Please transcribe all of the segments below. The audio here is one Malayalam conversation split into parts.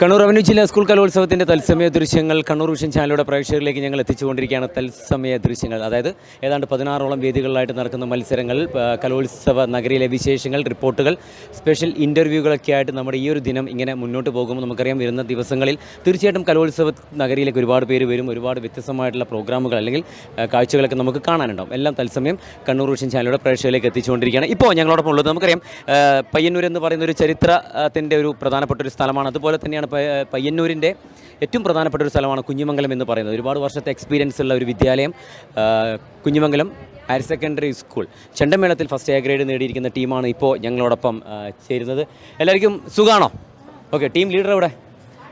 കണ്ണൂർ റവന്യൂ ജില്ലാ സ്കൂൾ കലോത്സവത്തിന്റെ തത്സമയ ദൃശ്യങ്ങൾ കണ്ണൂർ വിഷൻ ചാനലിലൂടെ പ്രേക്ഷകരിലേക്ക് ഞങ്ങൾ എത്തിച്ചുകൊണ്ടിരിക്കുകയാണ്. തത്സമയ ദൃശ്യങ്ങൾ. അതായത് ഏതാണ്ട് പതിനാറോളം വേദികളിലായിട്ട് നടക്കുന്ന മത്സരങ്ങൾ കലോത്സവ നഗരിയിലെ വിശേഷങ്ങൾ റിപ്പോർട്ടുകൾ സ്പെഷ്യൽ ഇന്റർവ്യൂകളൊക്കെ ആയിട്ട് നമ്മുടെ ഈ ഒരു ദിനം ഇങ്ങനെ മുന്നോട്ട് പോകുമ്പോൾ നമുക്കറിയാം വരുന്ന ദിവസങ്ങളിൽ തീർച്ചയായിട്ടും കലോത്സവ നഗരിയിലേക്ക് ഒരുപാട് പേര് വരും. ഒരുപാട് വ്യത്യസ്തമായിട്ടുള്ള പ്രോഗ്രാമുകൾ അല്ലെങ്കിൽ കാഴ്ചകളൊക്കെ നമുക്ക് കാണാനുണ്ടാവും. എല്ലാം തത്സമയം കണ്ണൂർ വിഷൻ ചാനലിലൂടെ പ്രേക്ഷകരിലേക്ക് എത്തിച്ചുകൊണ്ടിരിക്കുകയാണ്. ഇപ്പോൾ ഞങ്ങളോടൊപ്പം ഉള്ളത് നമുക്കറിയാം പയ്യന്നൂർ എന്ന് പറയുന്ന ഒരു ചരിത്രത്തിന്റെ ഒരു പ്രധാനപ്പെട്ട ഒരു സ്ഥലമാണ്. അതുപോലെ തന്നെയാണ് പയ്യ- പയ്യന്നൂരിന്റെ ഏറ്റവും പ്രധാനപ്പെട്ട ഒരു സ്ഥലമാണ് കുഞ്ഞുമംഗലം എന്ന് പറയുന്നത്. ഒരുപാട് വർഷത്തെ എക്സ്പീരിയൻസ് ഉള്ള ഒരു വിദ്യാലയം കുഞ്ഞുമംഗലം ഹയർ സെക്കൻഡറി സ്കൂൾ ചെണ്ടമേളത്തിൽ ഫസ്റ്റ് എ ഗ്രേഡ് നേടിയിരിക്കുന്ന ടീമാണ് ഇപ്പോൾ ഞങ്ങളോടൊപ്പം ചേരുന്നത്. എല്ലാവർക്കും സുഖാണോ? ഓക്കെ ടീം ലീഡർ എവിടെ?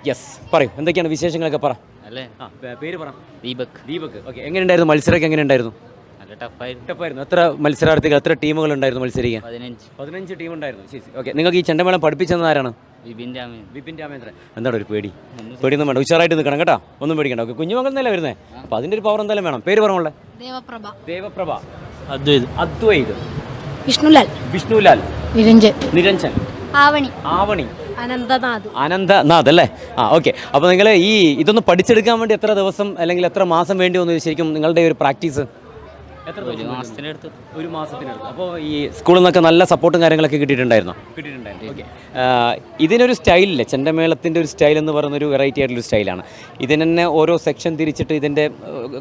യെസ് പറയൂ. എന്തൊക്കെയാണ് വിശേഷങ്ങളൊക്കെ പറ. അല്ലേ? ആ പേര് പറ. ദീപക്. ദീപക്. ഓക്കെ എങ്ങനെയുണ്ടായിരുന്നു? മത്സരമൊക്കെ എങ്ങനെയുണ്ടായിരുന്നു? നല്ല ടഫായിരുന്നു. ടഫായിരുന്നു. എത്ര മത്സരാർത്ഥികൾ എത്ര ടീമുകൾ ഉണ്ടായിരുന്നു മത്സരിക്കാൻ? പതിനഞ്ച്. പതിനഞ്ച് ടീം ഉണ്ടായിരുന്നു ശരി. ഓക്കെ നിങ്ങൾക്ക് ഈ ചെണ്ടമേളം പഠിപ്പിച്ചത് ആരാണ്? വിപിൻ രാമേന്ദ്രൻ. എന്താണ് ഒരു പേടി? പേടിയൊന്നും വേണ്ട ഉഷാറായിട്ട് നിൽക്കണം കേട്ടോ ഒന്നും പേടിക്കണ്ട. ഓക്കെ കുഞ്ഞുമകൾ എന്നല്ലേ വരുന്നേ? അപ്പോൾ അതിന്റെ ഒരു പവർ എന്തായാലും വേണം. പേര് പറഞ്ഞോളെ. ദേവപ്രഭ. ദേവപ്രഭ. അദ്വൈത്. അദ്വൈത്. വിഷ്ണുലാൽ. വിഷ്ണുലാൽ. നിരഞ്ജൻ. നിരഞ്ജൻ. ആവണി. ആവണി. അനന്തനാഥ്. അനന്തനാഥ് അല്ലേ ആ ഓക്കെ. അപ്പോൾ നിങ്ങൾ ഈ ഇതൊന്ന് പഠിച്ചെടുക്കാൻ വേണ്ടി എത്ര ദിവസം അല്ലെങ്കിൽ എത്ര മാസം വേണ്ടി വന്നു ശരിക്കും നിങ്ങളുടെ ഒരു പ്രാക്ടീസ്? എത്ര ഒരു മാസത്തിനടുത്ത് ഒരു മാസത്തിനടുത്ത് അപ്പോൾ ഈ സ്കൂളിൽ നിന്നൊക്കെ നല്ല സപ്പോർട്ടും കാര്യങ്ങളൊക്കെ കിട്ടിയിട്ടുണ്ടായിരുന്നോ? കിട്ടിയിട്ടുണ്ടായിരുന്നു. ഓക്കെ. ഇതിനൊരു സ്റ്റൈലില്ല? ചെണ്ടമേളത്തിന്റെ ഒരു സ്റ്റൈൽ എന്ന് പറയുന്ന ഒരു വെറൈറ്റി ആയിട്ടുള്ള സ്റ്റൈലാണ്. ഇതിന് തന്നെ ഓരോ സെക്ഷൻ തിരിച്ചിട്ട് ഇതിന്റെ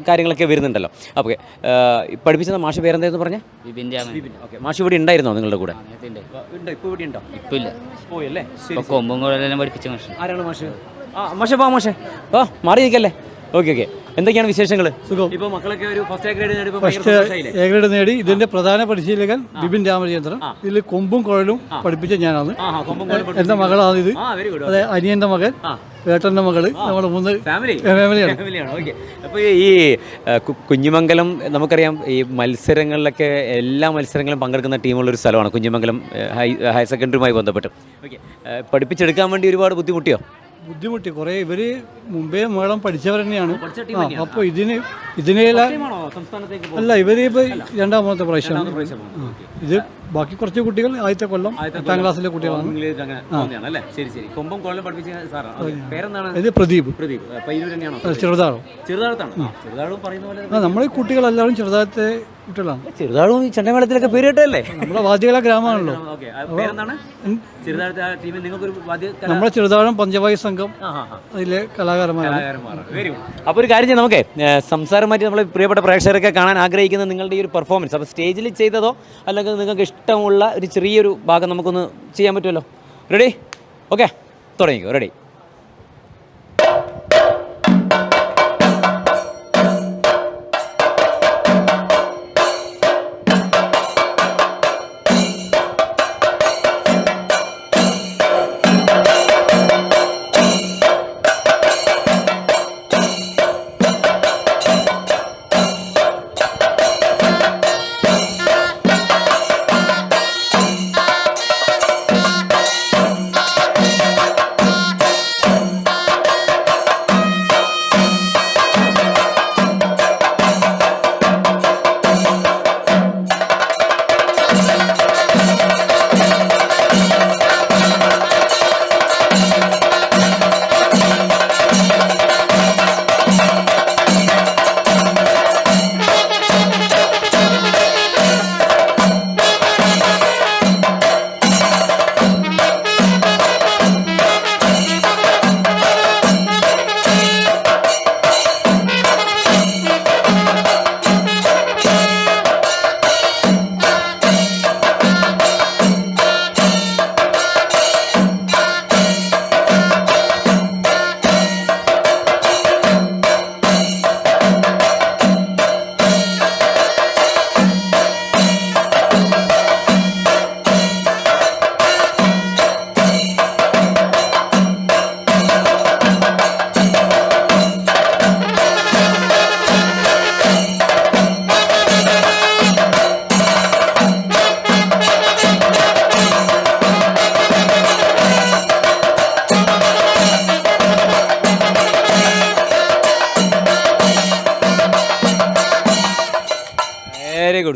കാര്യങ്ങളൊക്കെ വരുന്നുണ്ടല്ലോ. അപ്പോൾ പഠിപ്പിച്ചത് മാഷ് പേരെന്തായിരുന്നു പറഞ്ഞാൽ വിപിൻ രാമൻ. ഓക്കെ. മാഷ് ഇവിടെ ഉണ്ടായിരുന്നോ നിങ്ങളുടെ കൂടെ? ഉണ്ട്? ഇപ്പോൾ ഇവിടെ ഉണ്ടോ? ഇല്ല പോയല്ലേ? കൊമ്പും പഠിപ്പിച്ച മനുഷ്യൻ ആരാണ് മാഷ്? ആ മാഷെ പോ മാഷെ. ഓ മാറി നിൽക്കല്ലേ ഓക്കെ ഓക്കെ. എന്തൊക്കെയാണ് വിശേഷങ്ങൾ സുഖം. ഇപ്പോൾ മക്കളൊക്കെ ഒരു first A grade first A grade നേടി. ഇതിന്റെ പ്രധാന പരിശീലകൻ ബിപിൻ രാമചന്ദ്രൻ. ഇതിൽ കൊമ്പും കുഴലും പഠിപ്പിച്ച ഞാനാണ്. ആ കൊമ്പം കോലും എന്റെ മകളാണ് ഇത്. അതെ അനിയന്റെ മകൻ ആ. ഏട്ടന്റെ മകൾ നമ്മുടെ മൂന്ന് ഫാമിലി ഫാമിലിയാണ് അപ്പോൾ ഈ കുഞ്ഞിമംഗലം നമുക്കറിയാം ഈ മത്സരങ്ങളിലൊക്കെ എല്ലാ മത്സരങ്ങളും പങ്കെടുക്കുന്ന ടീമുള്ള ഒരു സ്ഥലമാണ്. കുഞ്ഞിമംഗലം ഹൈ ഹയർ സെക്കൻഡറിയുമായി ബന്ധപ്പെട്ട്. ഓക്കെ. പഠിപ്പിച്ചെടുക്കാൻ വേണ്ടി ഒരുപാട് ബുദ്ധിമുട്ടിയോ? ബുദ്ധിമുട്ടി. കുറേ ഇവർ മുമ്പേ മേളം പഠിച്ചവർ തന്നെയാണ്. അപ്പോൾ ഇതിന് ഇതിനെല്ലാം അല്ല ഇവർ ഇപ്പൊ രണ്ടാമത്തെ പ്രാവശ്യമാണ്. ഇത് ബാക്കി കുറച്ച് കുട്ടികൾ ആദ്യത്തെ കൊല്ലം എട്ടാം ക്ലാസ്സിലെ കുട്ടികളാണ്. ഇംഗ്ലീഷ് അങ്ങനെ തോന്നിയാണ് ശരി ശരി. കൊമ്പം കോളം പഠിപ്പിച്ച സാറാണ് പേരെന്താണ്? ഇത് പ്രദീപ്. പ്രദീപ്. ചെറുതാഴം ചെറുതാഴത്താണ് ചെറുതാഴം പറയുന്ന പോലെ നമ്മളെ കുട്ടികളെല്ലാവരും ചെറുതാഴത്തെ കുട്ടികളാണ്. ചെറുതാളും ഈ ചെണ്ടമേളത്തിലൊക്കെ പേര് കേട്ടല്ലേ നമ്മുടെ വാദ്യകല ഗ്രാമമാണല്ലോ. ഓക്കെ. പേരെന്താണ്? ചെറുതാഴത്തെ ടീമിൽ നിങ്ങൾക്കൊരു വാദ്യ നമ്മുടെ ചെറുതാഴം പഞ്ചവായു സംഘം അതിലെ കലാകാരന്മാരാണ്. Very good. അപ്പോൾ ഒരു കാര്യം ചെയ്യാം നമുക്ക്. സംസാരം മാറ്റി നമ്മളെ പ്രിയപ്പെട്ട പ്രേക്ഷകരൊക്കെ കാണാൻ ആഗ്രഹിക്കുന്ന നിങ്ങളുടെ ഈ ഒരു പെർഫോമൻസ് അപ്പോൾ സ്റ്റേജിൽ ചെയ്തതോ അല്ലെങ്കിൽ നിങ്ങൾക്ക് ഇഷ്ടമുള്ള ഒരു ചെറിയൊരു ഭാഗം നമുക്കൊന്ന് ചെയ്യാൻ പറ്റുമല്ലോ. റെഡി ഓക്കെ തുടങ്ങിക്കോ. റെഡി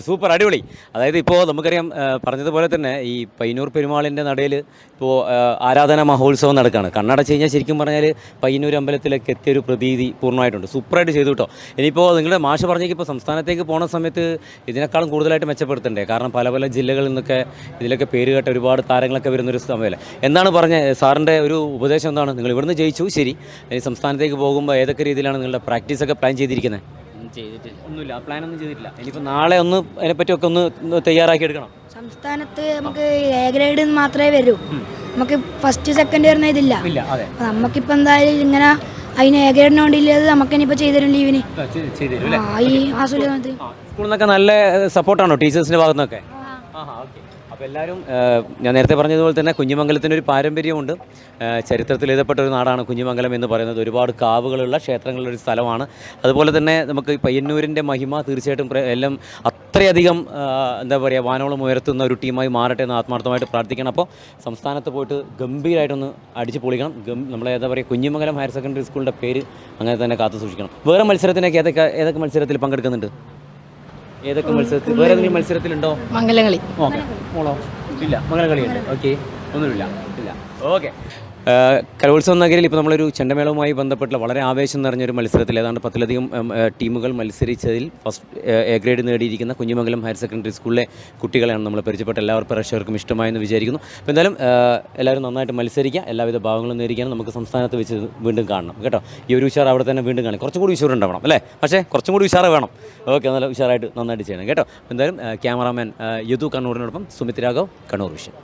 സൂപ്പർ അടിപൊളി. അതായത് ഇപ്പോൾ നമുക്കറിയാം പറഞ്ഞതുപോലെ തന്നെ ഈ പയ്യന്നൂർ പെരുമാളിന്റെ നടയിൽ ഇപ്പോൾ ആരാധന മഹോത്സവം നടക്കുകയാണ് കണ്ണടച്ച് കഴിഞ്ഞാൽ ശരിക്കും പറഞ്ഞാൽ പയ്യന്നൂർ അമ്പലത്തിലേക്ക് എത്തിയൊരു പ്രതീതി പൂർണമായിട്ടുണ്ട്. സൂപ്പറായിട്ട് ചെയ്തു കേട്ടോ. ഇനിയിപ്പോൾ നിങ്ങളുടെ മാഷ് പറഞ്ഞേക്ക് ഇപ്പോൾ സംസ്ഥാനത്തേക്ക് പോണ സമയത്ത് ഇതിനേക്കാളും കൂടുതലായിട്ട് മെച്ചപ്പെടുത്തണ്ടേ? കാരണം പല പല ജില്ലകളിൽ നിന്നൊക്കെ ഇതിലൊക്കെ പേര് കേട്ട ഒരുപാട് താരങ്ങളൊക്കെ വരുന്നൊരു സമയമല്ലേ എന്താണ് പറഞ്ഞത് സാറിന്റെ ഒരു ഉപദേശം എന്താണ്? നിങ്ങൾ ഇവിടുന്ന് ജയിച്ചു ശരി. സംസ്ഥാനത്തേക്ക് പോകുമ്പോൾ ഏതൊക്കെ രീതിയിലാണ് നിങ്ങളുടെ പ്രാക്ടീസൊക്കെ പ്ലാൻ ചെയ്തിരിക്കുന്നത് ചെയ്തിട്ടില്ല ഒന്നുമില്ല. പ്ലാൻ ഒന്നും ചെയ്തിട്ടില്ല. ഇനിയിപ്പോൾ നാളെ ഒന്ന് അതിനെപ്പറ്റിയൊക്കെ ഒന്ന് തയ്യാറാക്കി എടുക്കണം. സംസ്ഥാനത്ത് നമുക്ക് എ ഗ്രേഡ് മാത്രമേ വരൂ. നമുക്ക് ഫസ്റ്റ് സെക്കൻഡ് വരുന്ന ഇതില്ല. നമുക്കിപ്പോൾ എന്തായാലും ഇങ്ങനെ അതിന് എ ഗ്രേഡിന് വേണ്ടിയില്ലത് നമുക്കിനിപ്പോൾ ചെയ്തുതരും ലീവിന്. ആ ഈ ആ സ്കൂളിൽ നിന്നൊക്കെ നല്ല സപ്പോർട്ടാണോ ടീച്ചേഴ്സിന്റെ ഭാഗത്തു നിന്നൊക്കെ അപ്പോൾ എല്ലാവരും ഞാൻ നേരത്തെ പറഞ്ഞതുപോലെ തന്നെ കുഞ്ഞിമംഗലത്തിന്റെ ഒരു പാരമ്പര്യമുണ്ട്. ചരിത്രത്തിൽ എഴുതപ്പെട്ട ഒരു നാടാണ് കുഞ്ഞിമംഗലം എന്ന് പറയുന്നത്. ഒരുപാട് കാവുകളുള്ള ക്ഷേത്രങ്ങളുള്ള ഒരു സ്ഥലമാണ്. അതുപോലെ തന്നെ നമുക്ക് പയ്യന്നൂരിന്റെ മഹിമ തീർച്ചയായിട്ടും എല്ലാം അത്രയധികം എന്താ പറയുക വാനോളം ഉയർത്തുന്ന ഒരു ടീമായി മാറട്ടെ എന്ന് ആത്മാർത്ഥമായിട്ട് പ്രാർത്ഥിക്കണം. അപ്പോൾ സംസ്ഥാനത്ത് പോയിട്ട് ഗംഭീരമായിട്ടൊന്ന് അടിച്ച് പൊളിക്കണം. നമ്മളെ എന്താ പറയുക കുഞ്ഞിമംഗലം ഹയർ സെക്കൻഡറി സ്കൂളിന്റെ പേര് അങ്ങനെ തന്നെ കാത്തു സൂക്ഷിക്കണം. വേറെ മത്സരത്തിനൊക്കെ ഏതൊക്കെ ഏതൊക്കെ മത്സരത്തിൽ പങ്കെടുക്കുന്നുണ്ട്? ഏതൊക്കെ മത്സരത്തിൽ വേറെ ഏതെങ്കിലും മത്സരത്തിലുണ്ടോ? മംഗലകളി ഓക്കെ. മോളോ? ഇല്ല. മംഗലകളിയുണ്ട് ഓക്കെ. ഒന്നുമില്ല. ഇല്ല. ഓക്കെ. കലോത്സവ നഗരിൽ ഇപ്പോൾ നമ്മളൊരു ചെണ്ടമേളവുമായി ബന്ധപ്പെട്ടുള്ള വളരെ ആവേശം നിറഞ്ഞൊരു മത്സരത്തിൽ ഏതാണ്ട് പത്തിലധികം ടീമുകൾ മത്സരിച്ചതിൽ ഫസ്റ്റ് എ ഗ്രേഡ് നേടിയിരിക്കുന്ന കുഞ്ഞുമംഗലം ഹയർ സെക്കൻഡറി സ്കൂളിലെ കുട്ടികളെയാണ് നമ്മൾ പരിചയപ്പെട്ട എല്ലാവർക്കും പ്രേക്ഷകർക്കും ഇഷ്ടമായെന്ന് വിചാരിക്കുന്നു. അപ്പോൾ എന്തായാലും എല്ലാവരും നന്നായിട്ട് മത്സരിക്കുക. എല്ലാവിധ ഭാവങ്ങളും നേരിക്കാനും നമുക്ക് സംസ്ഥാനത്ത് വെച്ച് വീണ്ടും കാണണം. കേട്ടോ? ഈ ഒരു ഉഷാർ അവിടെ തന്നെ വീണ്ടും കാണും. കുറച്ചും കൂടി ഉഷാറുണ്ടാവണം അല്ലേ? പക്ഷേ കുറച്ചും കൂടി ഉഷാർ വേണം. ഓക്കെ നല്ല ഉഷാറായിട്ട് നന്നായിട്ട് ചെയ്യണം. കേട്ടോ? എന്തായാലും ക്യാമറാമാൻ യദു കണ്ണൂരിനോടൊപ്പം സുമിത് രാഘവ് കണ്ണൂർ വിഷൻ.